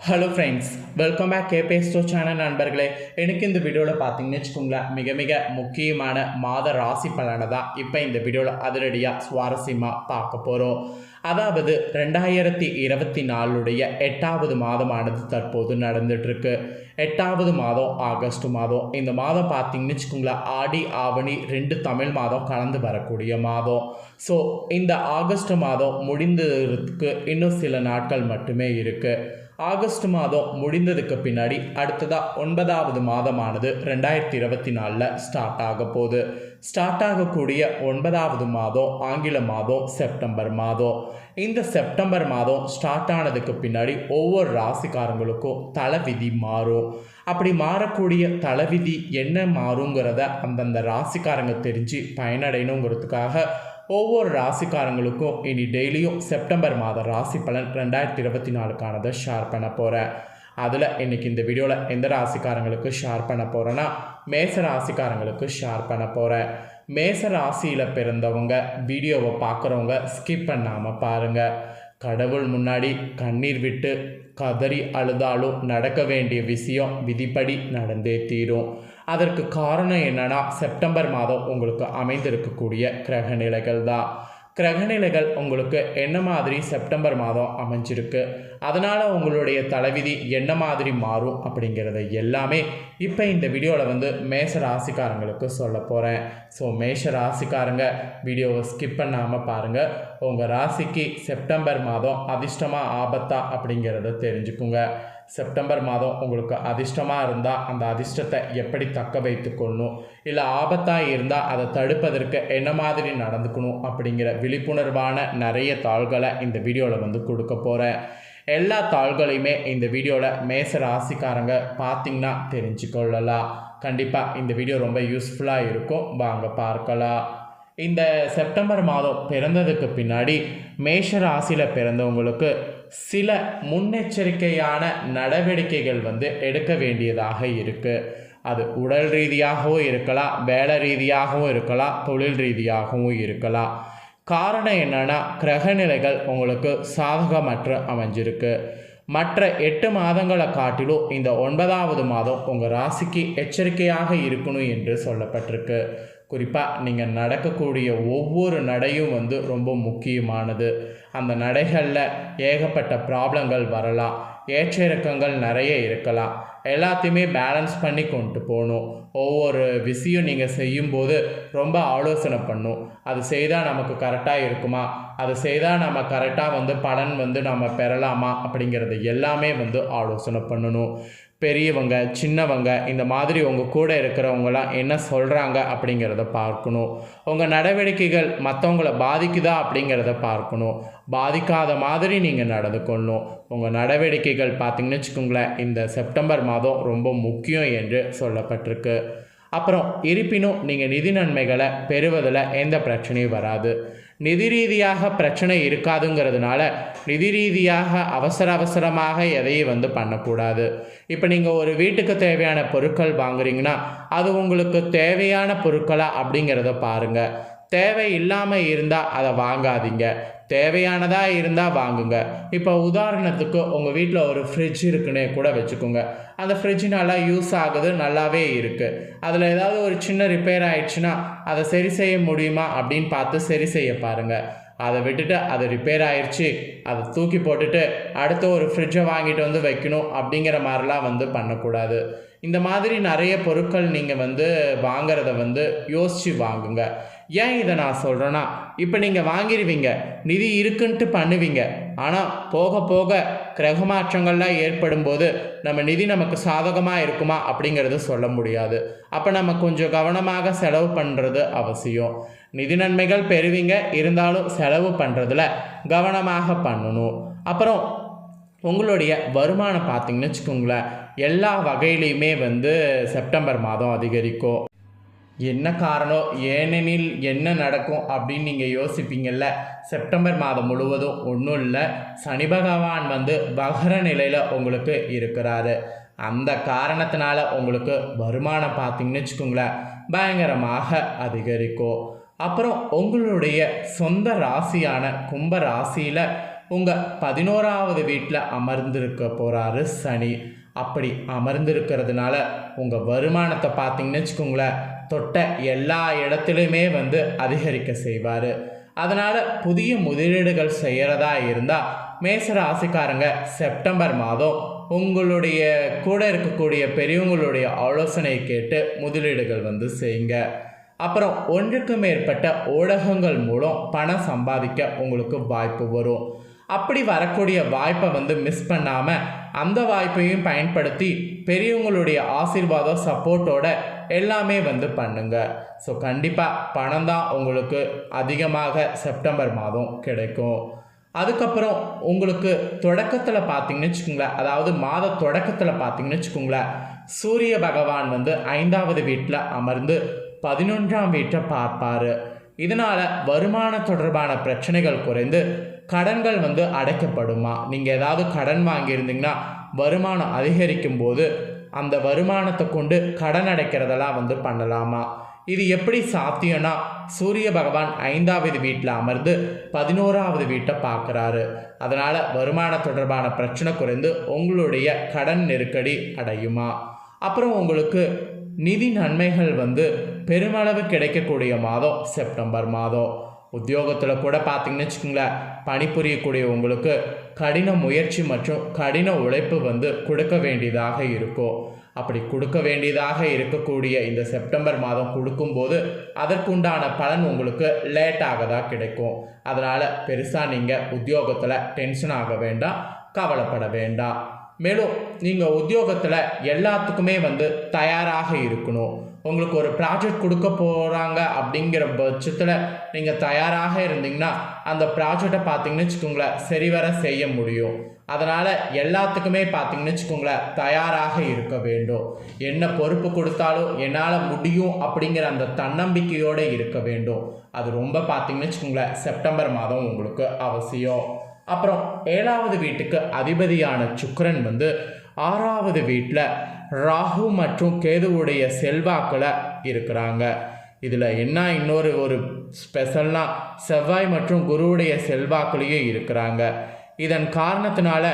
Hello friends welcome back கேபேஸ்டோ channel நண்பர்களே. எனக்கு இந்த வீடியோவில் பார்த்தீங்கன்னு வச்சுக்கோங்களேன் மிக மிக முக்கியமான மாத ராசி பலனை தான் இப்போ இந்த வீடியோவில் அதிரடியாக சுவாரஸ்யமாக பார்க்க போகிறோம் அதாவது ரெண்டாயிரத்தி இருபத்தி நாலுடைய எட்டாவது மாதமானது தற்போது நடந்துட்டுருக்கு. எட்டாவது மாதம் ஆகஸ்ட் மாதம். இந்த மாதம் பார்த்தீங்கன்னு வச்சுக்கோங்களேன் ஆடி ஆவணி ரெண்டு தமிழ் மாதம் கலந்து வரக்கூடிய மாதம். ஸோ இந்த ஆகஸ்ட் மாதம் முடிந்ததுக்கு இன்னும் சில நாட்கள் மட்டுமே இருக்குது ஆகஸ்ட் மாதம் முடிந்ததுக்கு பின்னாடி அடுத்ததாக ஒன்பதாவது மாதமானது ரெண்டாயிரத்தி இருபத்தி நாலில் ஸ்டார்ட் ஆக போகுது. ஸ்டார்ட் ஆகக்கூடிய ஒன்பதாவது மாதம் ஆங்கில மாதம் செப்டம்பர் மாதம். இந்த செப்டம்பர் மாதம் ஸ்டார்ட் ஆனதுக்கு பின்னாடி ஒவ்வொரு ராசிக்காரங்களுக்கும் தலைவிதி மாறும். அப்படி மாறக்கூடிய தலைவிதி என்ன மாறுங்கிறத அந்தந்த ராசிக்காரங்க தெரிஞ்சு பயனடையணுங்கிறதுக்காக ஒவ்வொரு ராசிக்காரங்களுக்கும் இனி டெய்லியும் செப்டம்பர் மாத ராசி பலன் ரெண்டாயிரத்தி இருபத்தி நாலுக்கானதை ஷேர் பண்ண போகிறேன் அதில் இன்றைக்கி இந்த வீடியோவில் எந்த ராசிக்காரங்களுக்கு ஷேர் பண்ண போகிறேன்னா மேச ராசிக்காரங்களுக்கு ஷேர் பண்ண போகிறேன் மேச ராசியில் பிறந்தவங்க வீடியோவை பார்க்குறவங்க ஸ்கிப் பண்ணாமல் பாருங்கள் கடவுள் முன்னாடி கண்ணீர் விட்டு கதறி அழுதாலும் நடக்க வேண்டிய விஷயம் விதிப்படி நடந்தே தீரும். அதற்கு காரணம் என்னன்னா செப்டம்பர் மாதம் உங்களுக்கு அமைந்திருக்கக்கூடிய கிரக நிலைகள் தான். கிரகநிலைகள் உங்களுக்கு என்ன மாதிரி செப்டம்பர் மாதம் அமைஞ்சிருக்கு அதனால் உங்களுடைய தலைவிதி என்ன மாதிரி மாறும் அப்படிங்கிறத எல்லாமே இப்போ இந்த வீடியோவில் வந்து மேஷ ராசிக்காரங்களுக்கு சொல்ல போகிறேன் ஸோ மேஷ ராசிக்காரங்க வீடியோவை ஸ்கிப் பண்ணாமல் பாருங்கள் உங்கள் ராசிக்கு செப்டம்பர் மாதம் அதிர்ஷ்டமாக ஆபத்தா அப்படிங்கிறத தெரிஞ்சுக்குங்க. செப்டம்பர் மாதம் உங்களுக்கு அதிர்ஷ்டமாக இருந்தால் அந்த அதிர்ஷ்டத்தை எப்படி தக்க வைத்துக்கொள்ளணும் இல்லை ஆபத்தாக இருந்தால் அதை தடுப்பதற்கு என்ன மாதிரி நடந்துக்கணும் அப்படிங்கிற விழிப்புணர்வான நிறைய தாள்களை இந்த வீடியோவில் வந்து கொடுக்க போகிறேன் எல்லா தாள்களையுமே இந்த வீடியோவில் மேச ராசிக்காரங்க பார்த்திங்கன்னா தெரிஞ்சுக்கொள்ளலாம். கண்டிப்பாக இந்த வீடியோ ரொம்ப யூஸ்ஃபுல்லாக இருக்கும். வாங்க பார்க்கலாம். இந்த செப்டம்பர் மாதம் பிறந்ததுக்கு பின்னாடி மேஷ ராசியில் பிறந்தவங்களுக்கு சில முன்னெச்சரிக்கையான நடவடிக்கைகள் வந்து எடுக்க வேண்டியதாக இருக்குது அது உடல் ரீதியாகவும் இருக்கலாம் வேலை ரீதியாகவும் இருக்கலாம் தொழில் ரீதியாகவும் இருக்கலாம். காரணம் என்னென்னா கிரகநிலைகள் உங்களுக்கு சாதகமற்ற அமைஞ்சிருக்கு. மற்ற எட்டு மாதங்களை காட்டிலும் இந்த ஒன்பதாவது மாதம் உங்கள் ராசிக்கு எச்சரிக்கையாக இருக்கணும் என்று சொல்லப்பட்டிருக்கு. குறிப்பாக நீங்கள் நடக்கக்கூடிய ஒவ்வொரு நடையும் வந்து ரொம்ப முக்கியமானது. அந்த நடைகளில் ஏகப்பட்ட ப்ராப்ளங்கள் வரலாம். ஏற்ற இறக்கங்கள் நிறைய இருக்கலாம். எல்லாத்தையுமே பேலன்ஸ் பண்ணி கொண்டு போகணும். ஒவ்வொரு விஷயம் நீங்கள் செய்யும்போது ரொம்ப ஆலோசனை பண்ணும். அது செய்தால் நமக்கு கரெக்டாக இருக்குமா? அது செய்தால் நம்ம கரெக்டாக வந்து பலன் வந்து நம்ம பெறலாமா? அப்படிங்கிறது எல்லாமே வந்து ஆலோசனை பண்ணணும். பெரியவங்க சின்னவங்க இந்த மாதிரி உங்கள் கூட இருக்கிறவங்களாம் என்ன சொல்கிறாங்க அப்படிங்கிறத பார்க்கணும். உங்கள் நடவடிக்கைகள் மற்றவங்கள பாதிக்குதா அப்படிங்கிறத பார்க்கணும். பாதிக்காத மாதிரி நீங்கள் நடந்துக்கொள்ளணும் உங்கள் நடவடிக்கைகள் பார்த்திங்கன்னு வச்சுக்கோங்களேன் இந்த செப்டம்பர் மாதம் ரொம்ப முக்கியம் என்று சொல்லப்பட்டிருக்கு. அப்புறம் இருப்பினும் நீங்கள் நிதி நன்மைகளை பெறுவதில் எந்த பிரச்சனையும் வராது. நிதி ரீதியாக பிரச்சனை இருக்காதுங்கிறதுனால நிதி ரீதியாக அவசர அவசரமாக எதையும் வந்து பண்ணக்கூடாது. இப்போ நீங்கள் ஒரு வீட்டுக்கு தேவையான பொருட்கள் வாங்குறீங்கன்னா அது உங்களுக்கு தேவையான பொருட்களா அப்படிங்கிறத பாருங்கள் தேவை இல்லாமல் இருந்தால் அதை வாங்காதீங்க. தேவையானதாக இருந்தால் வாங்குங்க. இப்போ உதாரணத்துக்கு உங்கள் வீட்டில் ஒரு ஃப்ரிட்ஜ் இருக்குன்னே கூட வச்சுக்கோங்க. அந்த ஃப்ரிட்ஜ் நல்லா யூஸ் ஆகுது நல்லாவே இருக்குது அதில் ஏதாவது ஒரு சின்ன ரிப்பேர் ஆயிடுச்சுன்னா அதை சரி செய்ய முடியுமா அப்படின்னு பார்த்து சரி செய்ய பாருங்கள் அதை விட்டுட்டு அது ரிப்பேர் ஆயிடுச்சு அதை தூக்கி போட்டுட்டு அடுத்த ஒரு ஃப்ரிட்ஜை வாங்கிட்டு வந்து வைக்கணும் அப்படிங்கிற மாதிரிலாம் வந்து பண்ணக்கூடாது. இந்த மாதிரி நிறைய பொருட்கள் நீங்கள் வந்து வாங்கிறத வந்து யோசித்து வாங்குங்க. ஏன் இதை நான் சொல்கிறேன்னா இப்போ நீங்கள் வாங்கிடுவீங்க நிதி இருக்குன்ட்டு பண்ணுவீங்க. ஆனால் போக போக கிரக மாற்றங்கள்லாம் ஏற்படும் போது நம்ம நிதி நமக்கு சாதகமாக இருக்குமா அப்படிங்கிறது சொல்ல முடியாது. அப்போ நம்ம கொஞ்சம் கவனமாக செலவு பண்ணுறது அவசியம். நிதி நன்மைகள் பெறுவீங்க இருந்தாலும் செலவு பண்ணுறதுல கவனமாக பண்ணணும். அப்புறம் உங்களுடைய வருமானம் பார்த்தீங்கன்னு வச்சுக்கோங்களேன் எல்லா வகையிலையுமே வந்து செப்டம்பர் மாதம் அதிகரிக்கும். என்ன காரணம்? ஏனெனில் என்ன நடக்கும் அப்படின்னு நீங்கள் யோசிப்பீங்கள்ல செப்டம்பர் மாதம் முழுவதும் ஒன்றும் இல்லை. சனி பகவான் வந்து வகர நிலையில் உங்களுக்கு இருக்கிறாரு. அந்த காரணத்தினால உங்களுக்கு வருமானம் பார்த்தீங்கன்னு வச்சுக்கோங்களேன் பயங்கரமாக அதிகரிக்கும். அப்புறம் உங்களுடைய சொந்த ராசியான கும்ப ராசியில் உங்கள் பதினோராவது வீட்டில் அமர்ந்திருக்க போகிறாரு சனி. அப்படி அமர்ந்திருக்கிறதுனால உங்கள் வருமானத்தை பார்த்தீங்கன்னு வச்சுக்கோங்களேன் தொட்ட எல்லா இடத்துலையுமே வந்து அதிகரிக்க செய்வார். அதனால் புதிய முதலீடுகள் செய்கிறதா இருந்தால் மேச ராசிக்காரங்க செப்டம்பர் மாதம் உங்களுடைய கூட இருக்கக்கூடிய பெரியவங்களுடைய ஆலோசனை கேட்டு முதலீடுகள் வந்து செய்யுங்க. அப்புறம் ஒன்றுக்கு மேற்பட்ட ஊடகங்கள் மூலம் பணம் சம்பாதிக்க உங்களுக்கு வாய்ப்பு வரும். அப்படி வரக்கூடிய வாய்ப்பை வந்து மிஸ் பண்ணாமல் அந்த வாய்ப்பையும் பயன்படுத்தி பெரியவங்களுடைய ஆசீர்வாதம் சப்போர்ட்டோட எல்லாமே வந்து பண்ணுங்க. ஸோ கண்டிப்பாக பணம் தான் உங்களுக்கு அதிகமாக செப்டம்பர் மாதம் கிடைக்கும். அதுக்கப்புறம் உங்களுக்கு தொடக்கத்தில் பார்த்தீங்கன்னு வச்சுக்கோங்களேன் அதாவது மாத தொடக்கத்தில் பார்த்தீங்கன்னு வச்சுக்கோங்களேன் சூரிய பகவான் வந்து ஐந்தாவது வீட்டில் அமர்ந்து பதினொன்றாம் வீட்டை பார்ப்பார். இதனால் வருமான தொடர்பான பிரச்சனைகள் குறைந்து கடன்கள் வந்து அடைக்கப்படுமா? நீங்கள் ஏதாவது கடன் வாங்கியிருந்தீங்கன்னா வருமானம் அதிகரிக்கும் போது அந்த வருமானத்தை கொண்டு கடன் அடைக்கிறதெல்லாம் வந்து பண்ணலாமா? இது எப்படி சாத்தியம்னா சூரிய பகவான் ஐந்தாவது வீட்டில் அமர்ந்து பதினோராவது வீட்டை பார்க்குறாரு. அதனால் வருமான தொடர்பான பிரச்சனை குறைந்து உங்களுடைய கடன் நெருக்கடி அடையுமா? அப்புறம் உங்களுக்கு நிதி நன்மைகள் வந்து பெருமளவு கிடைக்கக்கூடிய மாதம் செப்டம்பர் மாதம். உத்தியோகத்தில் கூட பார்த்தீங்கன்னு வச்சுக்கோங்களேன் பணிபுரியக்கூடிய உங்களுக்கு கடின முயற்சி மற்றும் கடின உழைப்பு வந்து கொடுக்க வேண்டியதாக இருக்கும். அப்படி கொடுக்க வேண்டியதாக இருக்கக்கூடிய இந்த செப்டம்பர் மாதம் கொடுக்கும்போது அதற்குண்டான பலன் உங்களுக்கு லேட்டாக தான் கிடைக்கும். அதனால் பெருசாக நீங்கள் உத்தியோகத்தில் டென்ஷன் ஆக வேண்டாம் கவலைப்பட வேண்டாம். மேலும் நீங்கள் உத்தியோகத்தில் எல்லாத்துக்குமே வந்து தயாராக இருக்கணும். உங்களுக்கு ஒரு ப்ராஜெக்ட் கொடுக்க போகிறாங்க அப்படிங்கிற பட்சத்தில் நீங்கள் தயாராக இருந்தீங்கன்னா அந்த ப்ராஜெக்டை பார்த்தீங்கன்னு வச்சுக்கோங்களேன் சரிவர செய்ய முடியும். அதனால் எல்லாத்துக்குமே பார்த்தீங்கன்னு வச்சுக்கோங்களேன் தயாராக இருக்க வேண்டும். என்ன பொறுப்பு கொடுத்தாலும் என்னால் முடியும் அப்படிங்கிற அந்த தன்னம்பிக்கையோடு இருக்க வேண்டும். அது ரொம்ப பார்த்தீங்கன்னு வச்சுக்கோங்களேன் செப்டம்பர் மாதம் உங்களுக்கு அவசியம். அப்புறம் ஏழாவது வீட்டுக்கு அதிபதியான சுக்கரன் வந்து ஆறாவது வீட்டில் ராகு மற்றும் கேதுவுடைய செல்வாக்கில் இருக்கிறாங்க. இதில் என்ன இன்னொரு ஒரு ஸ்பெஷல்னால் செவ்வாய் மற்றும் குருவுடைய செல்வாக்குலேயும் இருக்கிறாங்க. இதன் காரணத்தினால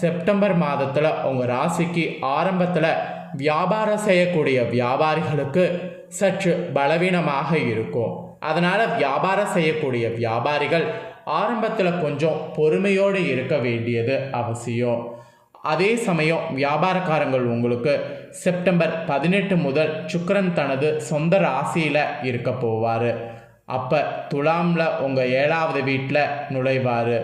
செப்டம்பர் மாதத்தில் உங்கள் ராசிக்கு ஆரம்பத்தில் வியாபாரம் செய்யக்கூடிய வியாபாரிகளுக்கு சற்று பலவீனமாக இருக்கும். அதனால் வியாபாரம் செய்யக்கூடிய வியாபாரிகள் ஆரம்பத்தில் கொஞ்சம் பொறுமையோடு இருக்க வேண்டியது அவசியம். அதே சமயம் வியாபாரக்காரங்கள் உங்களுக்கு செப்டம்பர் பதினெட்டு முதல் சுக்கரன் தனது சொந்த ராசியில் இருக்க போவார். அப்போ துலாமில் உங்கள் ஏழாவது வீட்டில் நுழைவார்.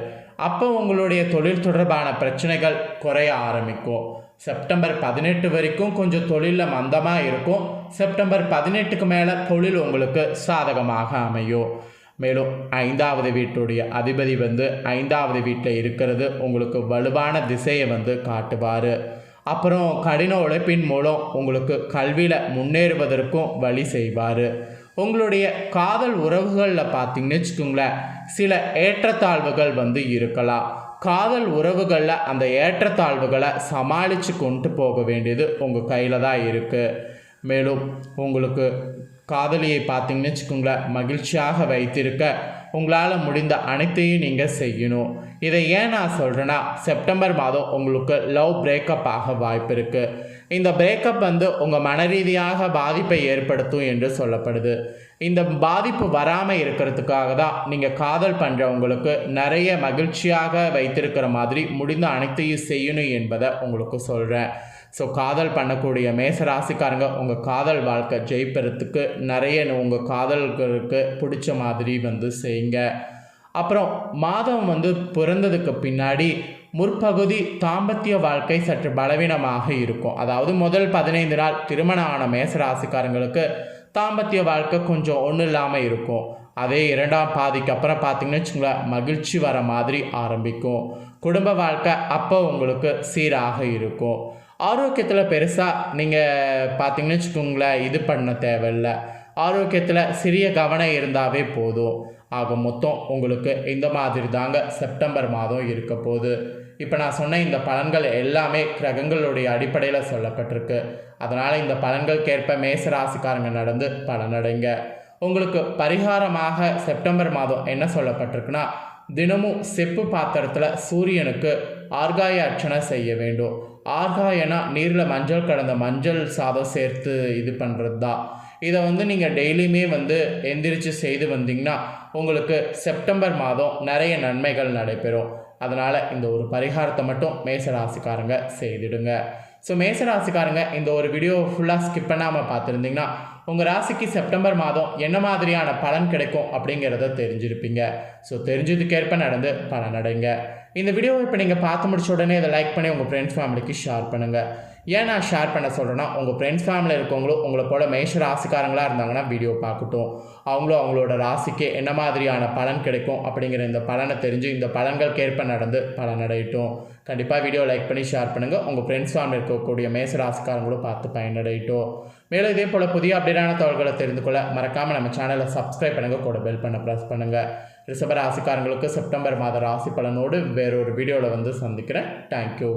அப்போ உங்களுடைய தொழில் தொடர்பான பிரச்சனைகள் குறைய ஆரம்பிக்கும். செப்டம்பர் பதினெட்டு வரைக்கும் கொஞ்சம் தொழிலில் மந்தமாக இருக்கும். செப்டம்பர் பதினெட்டுக்கு மேலே தொழில் உங்களுக்கு சாதகமாக அமையும். மேலும் ஐந்தாவது வீட்டுடைய அதிபதி வந்து ஐந்தாவது வீட்டில் இருக்கிறது. உங்களுக்கு வலுவான திசையை வந்து காட்டுவார். அப்புறம் கடின உழைப்பின் மூலம் உங்களுக்கு கல்வியில் முன்னேறுவதற்கும் வழி செய்வார். உங்களுடைய காதல் உறவுகளில் பார்த்தீங்கன்னு வச்சுக்கோங்களேன் சில ஏற்றத்தாழ்வுகள் வந்து இருக்கலாம். காதல் உறவுகளில் அந்த ஏற்றத்தாழ்வுகளை சமாளித்து கொண்டு போக வேண்டியது உங்கள் கையில் தான் இருக்குது மேலும் உங்களுக்கு காதலியை பார்த்தீங்கன்னு வச்சுக்கோங்களேன் மகிழ்ச்சியாக வைத்திருக்க உங்களால் முடிந்த அனைத்தையும் நீங்கள் செய்யணும். இதை ஏன் நான் சொல்கிறேன்னா செப்டம்பர் மாதம் உங்களுக்கு லவ் பிரேக்கப் ஆக வாய்ப்பு இருக்குது இந்த பிரேக்கப் வந்து உங்கள் மன ரீதியாக பாதிப்பை ஏற்படுத்தும் என்று சொல்லப்படுது. இந்த பாதிப்பு வராமல் இருக்கிறதுக்காக தான் நீங்கள் காதல் பண்ணுறவங்களுக்கு நிறைய மகிழ்ச்சியாக வைத்திருக்கிற மாதிரி முடிந்த அனைத்தையும் செய்யணும் என்பதை உங்களுக்கு சொல்கிறேன் ஸோ காதல் பண்ணக்கூடிய மேச ராசிக்காரங்க உங்கள் காதல் வாழ்க்கை ஜெயிப்பறதுக்கு நிறைய உங்கள் காதல்களுக்கு பிடிச்ச மாதிரி வந்து செய்யுங்க. அப்புறம் மாதம் வந்து பிறந்ததுக்கு பின்னாடி முற்பகுதி தாம்பத்திய வாழ்க்கை சற்று பலவீனமாக இருக்கும். அதாவது முதல் பதினைந்து நாள் திருமணம் ஆன மேச ராசிக்காரங்களுக்கு தாம்பத்திய வாழ்க்கை கொஞ்சம் ஒன்றும் இல்லாமல் இருக்கும். அதே இரண்டாம் பாதிக்கு அப்புறம் பார்த்தீங்கன்னு வச்சுங்களேன் மகிழ்ச்சி வர மாதிரி ஆரம்பிக்கும். குடும்ப வாழ்க்கை அப்போ உங்களுக்கு சீராக இருக்கும். ஆரோக்கியத்தில் பெருசாக நீங்கள் பார்த்தீங்கன்னு வச்சுக்கோங்களேன் இது பண்ண தேவையில்ல. ஆரோக்கியத்தில் சிறிய கவனம் இருந்தாவே போதும். ஆக மொத்தம் உங்களுக்கு இந்த மாதிரி தாங்க செப்டம்பர் மாதம் இருக்க போகுது. இப்போ நான் சொன்ன இந்த பலன்கள் எல்லாமே கிரகங்களுடைய அடிப்படையில் சொல்லப்பட்டிருக்கு. அதனால் இந்த பலன்களுக்கேற்ப மேச ராசிக்காரங்க நடந்து பலனடைங்க. உங்களுக்கு பரிகாரமாக செப்டம்பர் மாதம் என்ன சொல்லப்பட்டிருக்குன்னா தினமும் செப்பு பாத்திரத்தில் சூரியனுக்கு ஆர்காய அர்ச்சனை செய்ய வேண்டும். ஆர்காயனா நீரில் மஞ்சள் கலந்த மஞ்சள் சாதம் சேர்த்து இது பண்ணுறது தான் இதை வந்து நீங்கள் டெய்லியுமே வந்து எந்திரிச்சு செய்து வந்தீங்கன்னா உங்களுக்கு செப்டம்பர் மாதம் நிறைய நன்மைகள் நடைபெறும். அதனால் இந்த ஒரு பரிகாரத்தை மட்டும் மேச ராசிக்காரங்க செய்திடுங்க. ஸோ மேச ராசிக்காரங்க இந்த ஒரு வீடியோ ஃபுல்லாக ஸ்கிப் பண்ணாமல் பார்த்துருந்தீங்கன்னா உங்கள் ராசிக்கு செப்டம்பர் மாதம் என்ன மாதிரியான பலன் கிடைக்கும் அப்படிங்கிறத தெரிஞ்சிருப்பீங்க. ஸோ தெரிஞ்சதுக்கேற்ப நடந்து பலன் அடைங்க இந்த வீடியோவை இப்போ நீங்கள் பார்த்து முடிச்ச உடனே இதை லைக் பண்ணி உங்கள் ஃப்ரெண்ட்ஸ் ஃபேமிலிக்கு ஷேர் பண்ணுங்கள் ஏன் நான் ஷேர் பண்ண சொல்கிறேன்னா உங்கள் ஃப்ரெண்ட்ஸ் ஃபேமிலியில் இருக்கவங்களும் உங்களை போல மேஷ ராசிக்காரங்களாக இருந்தாங்கன்னா வீடியோ பார்க்கட்டும். அவங்களும் அவங்களோட ராசிக்கு என்ன மாதிரியான பலன் கிடைக்கும் அப்படிங்கிற இந்த பலனை தெரிஞ்சு இந்த பலன்களுக்கேற்ப நடந்து பலனடையட்டும். கண்டிப்பாக வீடியோ லைக் பண்ணி ஷேர் பண்ணுங்கள் உங்கள் ஃப்ரெண்ட்ஸ் ஃபேமிலி இருக்கக்கூடிய மேச ராசிக்காரங்களும் பார்த்து பயனடையட்டும். மேலும் இதே போல் புதிய அப்டேட்டான தகவல்களை தெரிந்து கொள்ள மறக்காமல் நம்ம சேனலை சப்ஸ்கிரைப் பண்ணுங்கள் கூட பெல் பண்ண ப்ரெஸ் பண்ணுங்கள் ரிஷப ராசிக்காரங்களுக்கு செப்டம்பர் மாத ராசி பலனோடு வேறொரு வீடியோவில் வந்து சந்திக்கிறேன். தேங்க்யூ